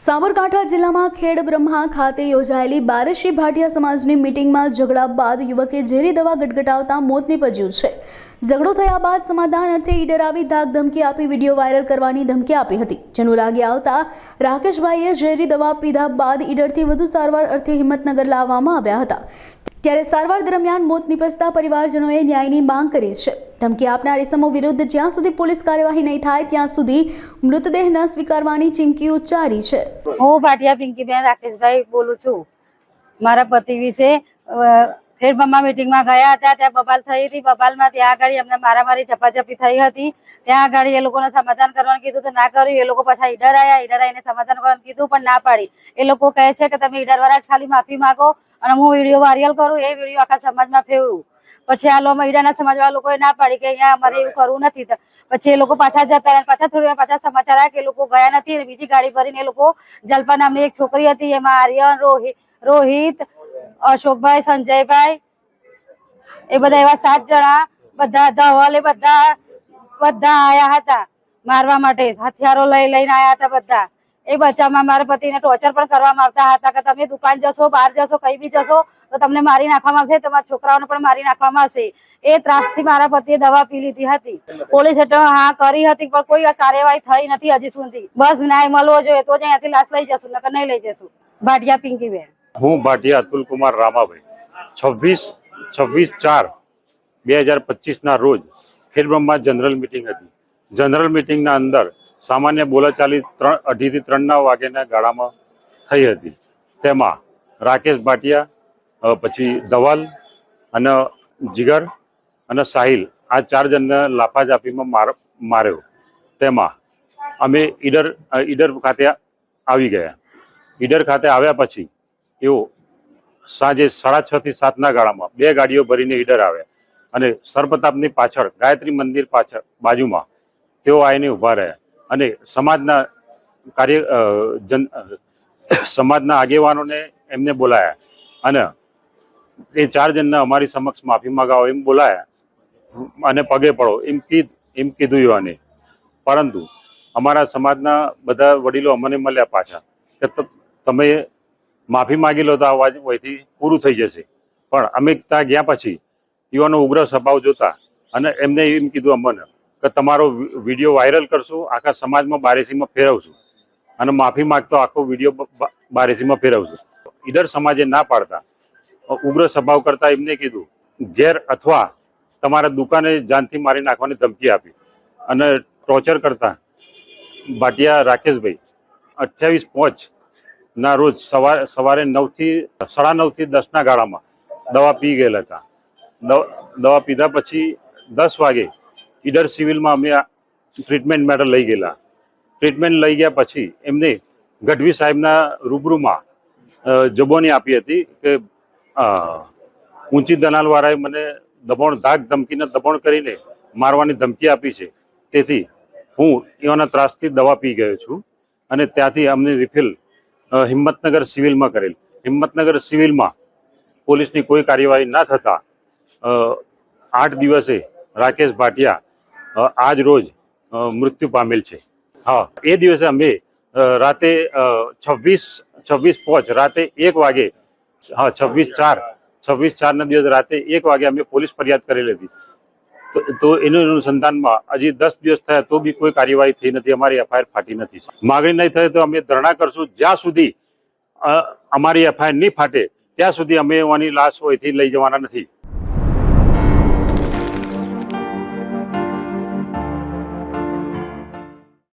સાબરકાંઠા જિલ્લામાં ખેડ બ્રહ્મા ખાતે યોજાયેલી બારશી ભાટિયા સમાજની મિટિંગમાં ઝઘડા બાદ યુવકે ઝેરી દવા ગટગટાવતા મોત નીપજ્યું છે. ઝઘડો થયા બાદ સમાધાન અર્થે ઈડર આવી ધાક ધમકી આપી વીડિયો વાયરલ કરવાની ધમકી આપી હતી. જેનું લાગી આવતા રાકેશભાઈએ ઝેરી દવા પીધા બાદ ઈડરથી વધુ સારવાર અર્થે હિંમતનગર લાવવામાં આવ્યા હતા. ત્યારે સારવાર દરમિયાન મોત નિપજતા પરિવારજનોએ ન્યાયની માંગ કરી છે. ધમકી આપનાર ઇસમો વિરુદ્ધ જ્યાં સુધી પોલીસ કાર્યવાહી નહીં થાય, ત્યાં સુધી મૃતદેહ ન સ્વીકારવાની ચીમકી ઉચ્ચારી છે. હું ભાટિયા પિંકીબેન રાકેશભાઈ બોલું છું. મારા પતિ વિશે ફેર ખેડબ્રહ્મા મીટિંગમાં ગયા હતા, ત્યાં બબાલ થઈ હતી. બબાલમાં ત્યાં આગળ અમને મારામારી ઝપાઝપી થઈ હતી. ત્યાં આગળ એ લોકોને સમાધાન કરવાનું કીધું તો ના કર્યું. એ લોકો પાછા ઈડર આવ્યા ઈડર આવીને સમાધાન કરવાનું કીધું, પણ ના પાડી. એ લોકો કહે છે કે તમે ઈડર વાળા ખાલી માફી માંગો અને હું વીડિયો વાયરલ કરું, એ વીડિયો આખા સમાજમાં ફેરવું. પછી આ લો ઈડાના સમાજવાળા લોકોએ ના પાડી કે અહીંયા અમારે એવું કરવું નથી પછી એ લોકો પાછા જતા રહ્યા. પાછા થોડી પાછા સમાચાર આવ્યા કે લોકો ગયા નથી બીજી ગાડી ભરીને એ લોકો જલ્પા નામની એક છોકરી હતી, એમાં આર્યન રોહિત રોહિત, અશોકભાઈ, સંજયભાઈ, એ બધા એવા સાત જણા, બધા ધવલ, એ બધા બધા આયા હતા મારવા માટે. હથિયારો લઈ લઈને આયા હતા બધા. એ બચ્ચામાં મારા પતિને ટોર્ચર પણ કરવામાં આવતા હતા કે તમે દુકાન જશો, બહાર જશો, કઈ બી જશો, તો તમને મારી નાખવામાં આવશે, તમારા છોકરાઓને પણ મારી નાખવામાં આવશે. એ ત્રાસથી મારા પતિએ દવા પી લીધી હતી. પોલીસ હેઠળ હા કરી હતી, પણ કોઈ કાર્યવાહી થઈ નથી હજી સુધી. બસ ન્યાય મળવો જોઈએ, તો જ અહીંયાથી લાશ લઈ જશું, નકર નહીં લઈ જશું. ભાટિયા પિંકીબેન. હું ભાટિયા અતુલ કુમાર રામાભાઈ. છવ્વીસ છવ્વીસ ચાર, બે હજાર પચીસના રોજ ખેલબ્રહ્મા જનરલ મિટિંગ હતી. જનરલ મિટિંગના અંદર સામાન્ય બોલાચાલી ત્રણ, અઢીથી ત્રણના વાગ્યાના ગાળામાં થઈ હતી. તેમાં રાકેશ ભાટિયા પછી ધવલ અને જીગર અને સાહિલ આ ચાર જણને લાફા ઝાપીમાં માર, માર્યો. તેમાં અમે ઈડર ઈડર ખાતે આવી ગયા. ઈડર ખાતે આવ્યા પછી એઓ સાંજે સાડા છ થી સાતના ગાળામાં બે ગાડીઓ ભરીને ઈડર આવ્યા અને સરપ્રતાપની પાછળ ગાયત્રી મંદિર પાછળ બાજુમાં તેઓ આવીને ઊભા રહ્યા. અને સમાજના કાર્ય જન, સમાજના આગેવાનોને એમને બોલાયા. અને એ ચાર જણને અમારી સમક્ષ માફી માંગાવો એમ બોલાયા. અને પગે પડો એમ કીધ, એમ કીધું યુવાને પરંતુ અમારા સમાજના બધા વડીલો અમને મળ્યા પાછા કે તમે માફી માંગી લો તો આ વાત વહીથી પૂરું થઈ જશે. પણ અમે ત્યાં ગયા પછી યુવાનો ઉગ્ર સ્વભાવ જોતા અને એમને એમ કીધું અમને કે તમારો વીડિયો વાયરલ કરશું, આખા સમાજમાં બારેસીમાં ફેરવશું. અને માફી માગતો આખો વીડિયો બારેસીમાં ફેરવશું. ઈડર સમાજે ના પાડતા. ઉગ્ર સ્વભાવ કરતા એમને કીધું, ઘેર અથવા તમારા દુકાને જાનથી મારી નાખવાની ધમકી આપી. અને ટોર્ચર કરતા, ભાટિયા રાકેશભાઈ, અઠ્યાવીસ પોચ ના રોજ સવારે સવારે નવથી, સાડા નવથી દસના ગાળામાં દવા પી ગયેલા હતા. દવા પીધા પછી દસ વાગે ઈડર સિવિલમાં અમે ટ્રીટમેન્ટ માટે લઈ ગયેલા. ટ્રીટમેન્ટ લઈ ગયા પછી એમને ગઢવી સાહેબના રૂબરૂમાં જબોની આપી હતી કે ઊંચી દલાલવાળાએ મને દબાણ, ધાક ધમકીને દબાણ કરીને મારવાની ધમકી આપી છે. તેથી હું એવાના ત્રાસથી દવા પી ગયો છું અને ત્યાંથી અમને રિફિલ હિંમતનગર સિવિલમાં કરેલ. હિંમતનગર સિવિલમાં પોલીસની કોઈ કાર્યવાહી ના થતા આઠ દિવસે રાકેશ ભાટિયા આજ રોજ મૃત્યુ પામેલ છે. હા, એ દિવસે અમે રાતે છવ્વીસ છવ્વીસ પોચ, રાતે એક વાગે, હા, છવ્વીસ ચાર, છવ્વીસ ચારના દિવસ રાતે એક વાગે અમે પોલીસ ફરિયાદ કરેલી હતી તો- એનું અનુસંધાનમાં હજી દસ દિવસ થયા, તો બી કોઈ કાર્યવાહી થઈ નથી, અમારી એફઆઈઆર ફાટી નથી. માગણી નહીં થાય તો અમે ધરણા કરશું. જ્યાં સુધી અમારી એફઆઈઆર નહીં ફાટે, ત્યાં સુધી અમે એની લાશ હોયથી લઈ જવાના નથી.